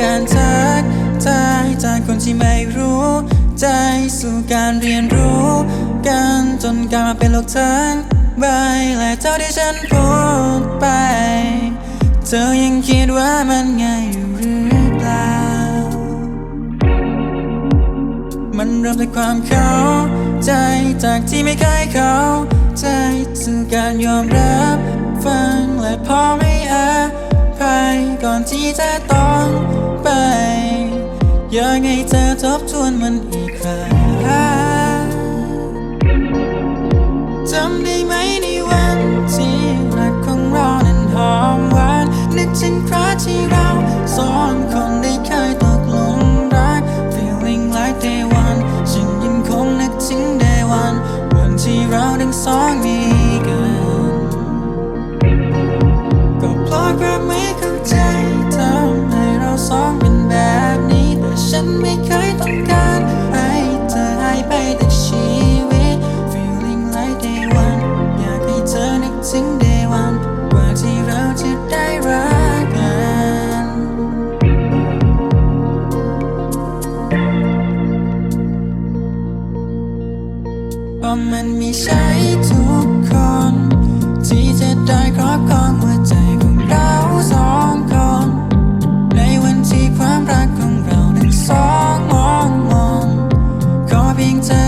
การทักทายจากคนที่ไม่รู้ ใจสู่การเรียนรู้ กันจนกลายมาเป็นโลกทั้งใบและเท่าที่ฉันพูดไป เธอยังคิดว่ามันง่ายอยู่หรือเปล่า มันเริ่มจากความเข้าใจจากที่ไม่เคยเข้าใจสู่การยอมรับ ฟังและพอไม่อภัยก่อนที่จะต้อง อยากให้เธอทบทวนมันอีกครั้งจำได้ไหมในวันที่รักของเรานั้นหอมหวานนึกถึงคระที่เราสองคนได้เคยตกลงรัก feeling like day one ฉันยังคงนึกถึง day one วันที่เราทั้งสองมีกันก็เพราะความไม่เข้าใจทำให้เราสองเป็น นไม่เคยต้องการให้เธอหายไปจากชีวิต feeling like day one อยากให้เธอนึกถึง day one ว่าที่เราจะได้รักกันเพราะมันมีใช่ทุกคน ที่จะได้ครอบครอง 影在